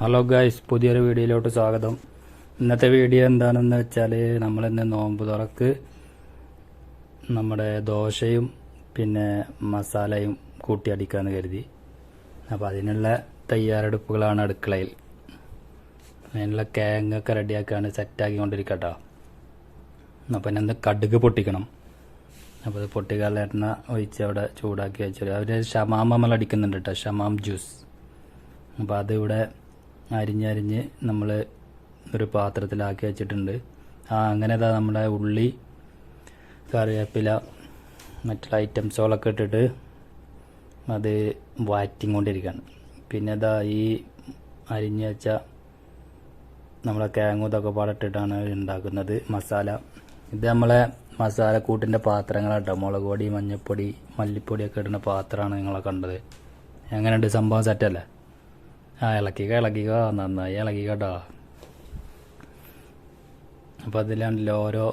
Hello guys പുതിയൊരു വീഡിയോയിലോട്ട് സ്വാഗതം. ഇന്നത്തെ വീഡിയോ എന്താണെന്ന് വെച്ചാൽ നമ്മളിന്ന് നോമ്പ് തുറക്ക്. നമ്മുടെ ദോശയും പിന്നെ മസാലയും കൂട്ടിയടിക്കാന്ന് കരുതി. അപ്പോൾ അതിനുള്ള തയ്യാറെടുപ്പുകളാണ് അടുക്കളയിൽ. അതിനുള്ള കേങ്ങൊക്കെ റെഡിയാക്കാണ് സെറ്റാക്കിക്കൊണ്ടിരിക്കട്ടോ. അപ്പോൾ ഇന്ന് കടുക് പൊട്ടിക്കണം. അപ്പോൾ അത് പൊട്ടിക്കാലെണ്ണ ഒഴിച്ച് അവിടെ ചൂടാക്കി വെച്ചു അവർ ഷമാം നമ്മൾ അടിക്കുന്നുണ്ട് കേട്ടോ ഷമാം ജ്യൂസ്. അപ്പോൾ അതിവിടെ അരിഞ്ഞരിഞ്ഞ് നമ്മൾ ഒരു പാത്രത്തിലാക്കി വെച്ചിട്ടുണ്ട്. ആ അങ്ങനെ ഇതാ നമ്മുടെ ഉള്ളി കറിവേപ്പില മറ്റുള്ള ഐറ്റംസുകളൊക്കെ ഇട്ടിട്ട് അത് വാറ്റിക്കൊണ്ടിരിക്കുകയാണ് പിന്നെ ഇതാ ഈ അരിഞ്ഞ് വെച്ച നമ്മളെ കിഴങ്ങും ഇതൊക്കെ പാടിട്ടിട്ടാണ് ഉണ്ടാക്കുന്നത് മസാല. ഇത് നമ്മളെ മസാലക്കൂട്ടിന്റെ പാത്രങ്ങളാട്ടോ. മുളക് പൊടി മഞ്ഞൾപ്പൊടി മല്ലിപ്പൊടിയൊക്കെ ഇടുന്ന പാത്രമാണ് നിങ്ങളെ കണ്ടത്. എങ്ങനെയുണ്ട്? സംഭവം സെറ്റല്ലേ ആ ഇളക്കിക്ക ഇളക്കിക്ക നന്നായി ഇളക്കിക്കട്ടോ. അപ്പോൾ അതിലാണല്ലോ ഓരോ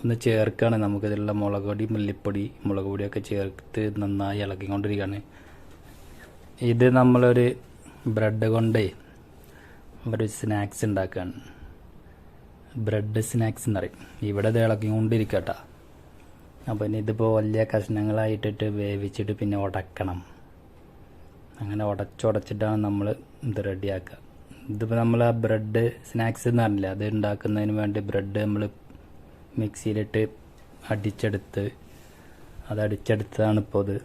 ഒന്ന് ചേർക്കുകയാണ് നമുക്കിതിലുള്ള മുളക് പൊടി മല്ലിപ്പൊടി മുളക് പൊടിയൊക്കെ ചേർത്ത് നന്നായി ഇളക്കിക്കൊണ്ടിരിക്കുകയാണ് ഇത് നമ്മളൊരു ബ്രെഡ് കൊണ്ടേ ഒരു സ്നാക്സ് ഉണ്ടാക്കുകയാണ് ബ്രെഡ് സ്നാക്സ് എന്ന് പറയും. ഇവിടെ ഇത് ഇളക്കിക്കൊണ്ടിരിക്കട്ടോ. അപ്പം ഇനി ഇതിപ്പോൾ വലിയ കഷ്ണങ്ങളായിട്ടിട്ട് വേവിച്ചിട്ട് പിന്നെ ഉടക്കണം. അങ്ങനെ ഉടച്ചുടച്ചിട്ടാണ് നമ്മൾ ഇത് റെഡിയാക്കുക. ഇതിപ്പോൾ നമ്മൾ ആ ബ്രെഡ് സ്നാക്സ് എന്ന് പറഞ്ഞില്ല അത് ഉണ്ടാക്കുന്നതിന് വേണ്ടി ബ്രെഡ് നമ്മൾ മിക്സിയിലിട്ട് അടിച്ചെടുത്ത് അത് അടിച്ചെടുത്തതാണ് ഇപ്പോൾ ഇത്.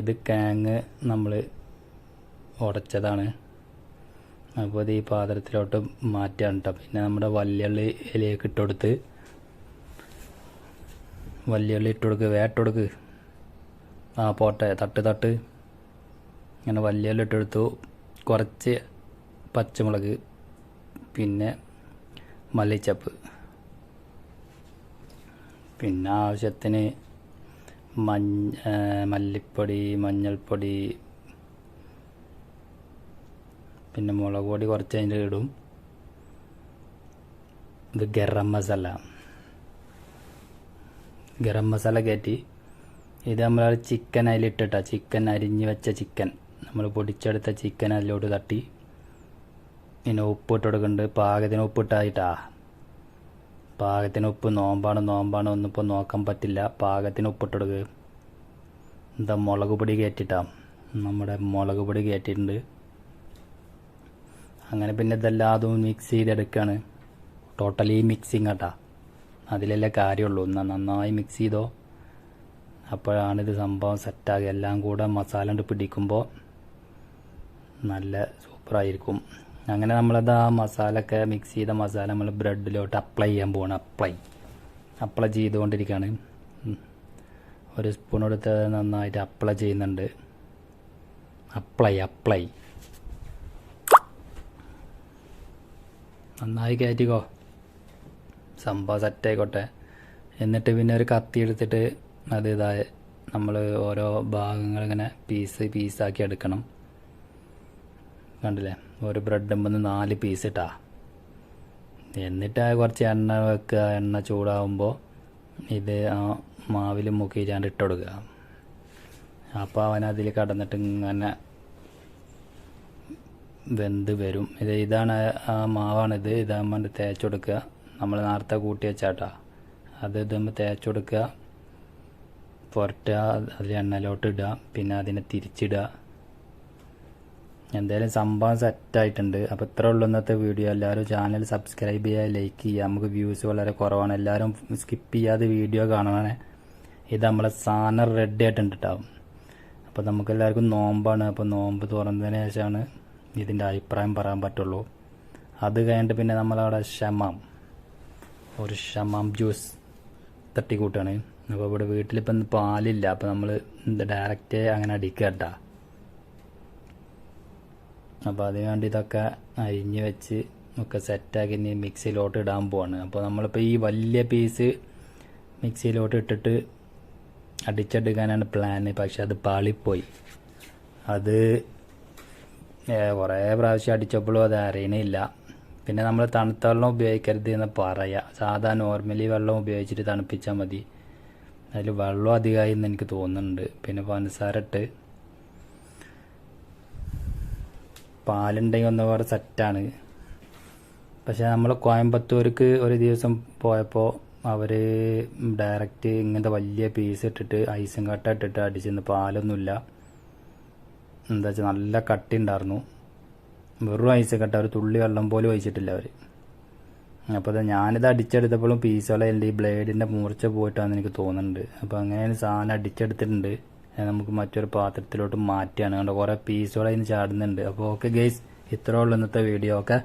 ഇത് കാങ് നമ്മൾ ഉടച്ചതാണ്. അപ്പോൾ ഇത് ഈ പാത്രത്തിലോട്ട് മാറ്റാണ് കേട്ടോ പിന്നെ നമ്മുടെ വല്യള്ളി ഇലയൊക്കെ ഇട്ട് കൊടുത്ത് വല്യുള്ളി ഇട്ട് കൊടുക്ക് വേട്ട് കൊടുക്ക്. ആ പോട്ടെ തട്ട് തട്ട്. ഇങ്ങനെ വലിയ ഇട്ടെടുത്തു. കുറച്ച് പച്ചമുളക് പിന്നെ മല്ലിച്ചപ്പ്. പിന്നെ ആവശ്യത്തിന് മഞ്ഞ മല്ലിപ്പൊടി മഞ്ഞൾപ്പൊടി പിന്നെ മുളക് പൊടി കുറച്ച് അതിന്റെ ഇടും. ഇത് ഗരം മസാല. ഗരം മസാല കയറ്റി ഇത് നമ്മൾ ചിക്കൻ അതിലിട്ടിട്ട ചിക്കൻ അരിഞ്ഞ് വെച്ച ചിക്കൻ നമ്മൾ പൊടിച്ചെടുത്ത ചിക്കൻ അതിലോട്ട് തട്ടി. പിന്നെ ഉപ്പ് ഇട്ട് കൊടുക്കുന്നുണ്ട് പാകത്തിന് ഉപ്പ് ഇട്ടായിട്ടാ പാകത്തിന് ഉപ്പ് നോമ്പാണ്. നോമ്പാണ് ഒന്നും ഇപ്പോൾ നോക്കാൻ പറ്റില്ല. പാകത്തിന് ഉപ്പ് ഇട്ട് കൊടുക്കുക എന്താ മുളക് പൊടി കയറ്റിട്ടാ നമ്മുടെ മുളക് പൊടി കയറ്റിയിട്ടുണ്ട് അങ്ങനെ പിന്നെ ഇതെല്ലാം അതും മിക്സ് ചെയ്തെടുക്കുകയാണ് ടോട്ടലി മിക്സിങ് കേട്ടാ അതിലല്ലേ കാര്യമുള്ളൂ. എന്നാൽ നന്നായി മിക്സ് ചെയ്തോ. അപ്പോഴാണ് ഇത് സംഭവം സെറ്റാകുക എല്ലാം കൂടെ മസാല കൊണ്ട് പിടിക്കുമ്പോൾ നല്ല സൂപ്പറായിരിക്കും. അങ്ങനെ നമ്മളത് ആ മസാല ഒക്കെ മിക്സ് ചെയ്ത മസാല നമ്മൾ ബ്രെഡിലോട്ട് അപ്ലൈ ചെയ്യാൻ പോവാണ്. അപ്ലൈ അപ്ലൈ ചെയ്തുകൊണ്ടിരിക്കുകയാണ് ഒരു സ്പൂൺ എടുത്ത് നന്നായിട്ട് അപ്ലൈ ചെയ്യുന്നുണ്ട്. അപ്ലൈ അപ്ലൈ നന്നായി കയറ്റിക്കോ സംഭവം സെറ്റായിക്കോട്ടെ എന്നിട്ട് പിന്നെ ഒരു കത്തി എടുത്തിട്ട് അത് ഇതായി നമ്മൾ ഓരോ ഭാഗങ്ങൾ ഇങ്ങനെ പീസ് പീസാക്കി എടുക്കണം. കണ്ടില്ലേ? ഒരു ബ്രെഡ് മുന്ന് നാല് പീസ് ഇട്ടാ. എന്നിട്ട് കുറച്ച് എണ്ണ വെക്കുക. എണ്ണ ചൂടാവുമ്പോൾ ഇത് ആ മാവിൽ മുക്കിച്ചാണ്ട് ഇട്ട് കൊടുക്കുക അപ്പോൾ അവൻ അതിൽ കടന്നിട്ട് ഇങ്ങനെ വെന്ത് വരും. ഇത് ഇതാണ് ആ മാവാണിത്. ഇതാകുമ്പോൾ തേച്ച് കൊടുക്കുക. നമ്മൾ നേരത്തെ കൂട്ടി വെച്ചാട്ടാ. അത് ഇതാകുമ്പോൾ തേച്ച് കൊടുക്കുക. പുരട്ടുക അതിൽ എണ്ണയിലോട്ട് ഇടുക പിന്നെ അതിനെ തിരിച്ചിടുക. എന്തായാലും സംഭവം സെറ്റായിട്ടുണ്ട് അപ്പോൾ ഇത്ര ഉള്ളൂ ഇന്നത്തെ വീഡിയോ എല്ലാവരും ചാനൽ സബ്സ്ക്രൈബ് ചെയ്യുക ലൈക്ക് ചെയ്യുക. നമുക്ക് വ്യൂസ് വളരെ കുറവാണ്. എല്ലാവരും സ്കിപ്പ് ചെയ്യാതെ വീഡിയോ കാണണേ. ഇത് നമ്മളെ സാധനം റെഡി ആയിട്ടുണ്ട് കേട്ടോ അപ്പോൾ നമുക്ക് എല്ലാവർക്കും നോമ്പാണ്. അപ്പോൾ നോമ്പ് തുറന്നതിന് ശേഷമാണ് ഇതിന്റെ അഭിപ്രായം പറയാൻ പറ്റുള്ളൂ. അത് കഴിഞ്ഞിട്ട് പിന്നെ നമ്മളവിടെ ഷമാം. ഒരു ഷമാം ജ്യൂസ് തട്ടിക്കൂട്ടാണ് അപ്പോൾ ഇവിടെ വീട്ടിലിപ്പം പാലില്ല. അപ്പോൾ നമ്മൾ ഡയറക്റ്റ് അങ്ങനെ അടിക്കുക കേട്ടാ അപ്പോൾ അതിന് വേണ്ടി ഇതൊക്കെ അരിഞ്ഞ് വെച്ച് ഒക്കെ സെറ്റാക്കി ഇനി മിക്സിയിലോട്ട് ഇടാൻ പോവാണ്. അപ്പോൾ നമ്മളിപ്പോൾ ഈ വലിയ പീസ് മിക്സിയിലോട്ട് ഇട്ടിട്ട് അടിച്ചെടുക്കാനാണ് പ്ലാൻ പക്ഷെ അത് പാളിപ്പോയി. അത് കുറേ പ്രാവശ്യം അടിച്ചപ്പോഴും അത് അറിയണില്ല പിന്നെ നമ്മൾ തണുത്ത വെള്ളം ഉപയോഗിക്കരുത് എന്ന് പറയാം. സാധാ നോർമലി വെള്ളം ഉപയോഗിച്ചിട്ട് തണുപ്പിച്ചാൽ മതി. അതിൽ വെള്ളം അധികമായി എന്ന് എനിക്ക് തോന്നുന്നുണ്ട്. പിന്നെ പഞ്ചസാര ഇട്ട് പാലുണ്ടെങ്കിൽ ഒന്നും വേറെ സെറ്റാണ്. പക്ഷെ നമ്മൾ കോയമ്പത്തൂർക്ക് ഒരു ദിവസം പോയപ്പോൾ അവർ ഡയറക്റ്റ് ഇങ്ങനത്തെ വലിയ പീസ് ഇട്ടിട്ട് ഐസും കട്ട ഇട്ടിട്ട് അടിച്ചിരുന്നു. പാലൊന്നുമില്ല. എന്താ വെച്ചാൽ നല്ല കട്ടി ഉണ്ടായിരുന്നു. വെറും ഐസ് കട്ട ഒരു തുള്ളി വെള്ളം പോലും ഒഴിച്ചിട്ടില്ല അവർ അപ്പോൾ ഞാനിത് അടിച്ചെടുത്തപ്പോഴും പീസോളെ പീസുകളെ ഈ ബ്ലേഡിന്റെ മൂർച്ച പോയിട്ടാണെന്ന് എനിക്ക് തോന്നുന്നുണ്ട്. അപ്പോൾ അങ്ങനെയാണ് സാധനം അടിച്ചെടുത്തിട്ടുണ്ട്. നമുക്ക് മറ്റൊരു പാത്രത്തിലോട്ട് മാറ്റിയാണ്. കണ്ടോ കുറേ പീസുകൾ അതിന് ചാടുന്നുണ്ട്. അപ്പോൾ ഓക്കെ ഗെയ്സ് ഇത്രേ ഉള്ളൂ ഇന്നത്തെ വീഡിയോ ഓക്കെ